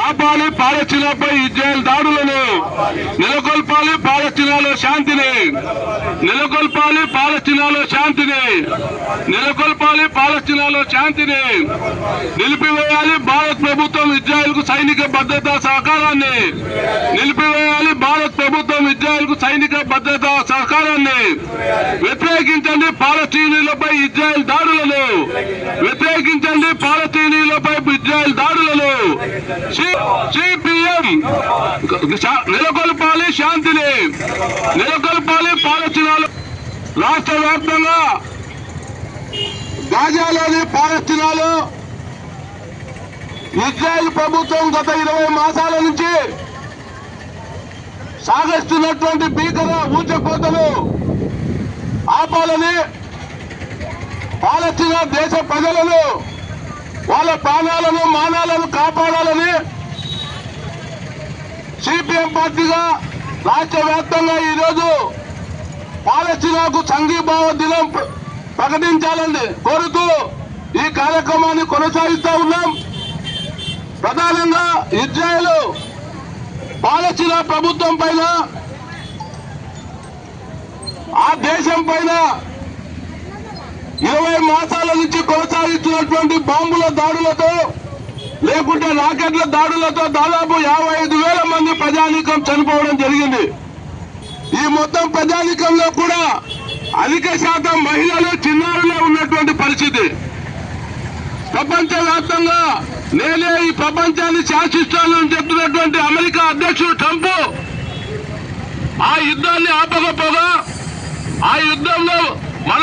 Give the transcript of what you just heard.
ఆపాలి పాలస్తీనాపై ఇజ్రాయెల్ దాడులను నెలకొల్పాలి పాలస్తీనాలో శాంతిని. నెలకొల్పాలి పాలస్తీనాలో శాంతిని. నెలకొల్పాలి పాలస్తీనాలో శాంతిని. నిలిపివేయాలి భారత్ ప్రభుత్వం ఇజ్రాయెల్కు సైనిక భద్రతా సహకారాన్ని. నిలిపివేయాలి భారత్ ప్రభుత్వం ఇజ్రాయెల్కు సైనిక భద్రతా సహకారాన్ని. వ్యతిరేకించండి పాలస్తీనీలపై ఇజ్రాయెల్ దాడులను. వ్యతిరేకించండి పాలస్తీనీలపై సిపిఎం నెలకొల్పాలి శాంతిని. నెలకొల్పాలి పాలస్తీనాలు రాష్ట్ర వ్యాప్తంగా గాజాలోని పాలస్తీనాలు ఇజ్రాయెల్ ప్రభుత్వం గత ఇరవై మాసాల నుంచి సాగిస్తున్నటువంటి భీకర ఊచకోతలు ఆపాలని పాలస్తీనా దేశ ప్రజలను వాళ్ళ ప్రాణాలను మానాలను కాపాడాలని సిపిఎం పార్టీగా రాష్ట్ర వ్యాప్తంగా ఈరోజు పాలస్తీనాకు సంఘీభావ దినం ప్రకటించాలని కోరుతూ ఈ కార్యక్రమాన్ని కొనసాగిస్తూ ఉన్నాం. ప్రధానంగా ఇజ్రాయెల్ పాలస్తీనా ప్రభుత్వం పైన ఆ దేశం పైన మాసాల నుంచి కొనసాగిస్తున్నటువంటి బాంబుల దాడులతో లేకుంటే రాకెట్ల దాడులతో దాదాపు యాభై ఐదు వేల మంది ప్రజానీకం చనిపోవడం జరిగింది. ఈ మొత్తం ప్రజానీకంలో కూడా అధిక శాతం మహిళలు చిన్నారులే ఉన్నటువంటి పరిస్థితి. ప్రపంచ వ్యాప్తంగా నేనే ఈ ప్రపంచాన్ని శాసిస్తానని చెప్తున్నటువంటి అమెరికా అధ్యక్షుడు ట్రంప్ ఆ యుద్ధాన్ని ఆపకపోగా ఆ యుద్ధంలో మన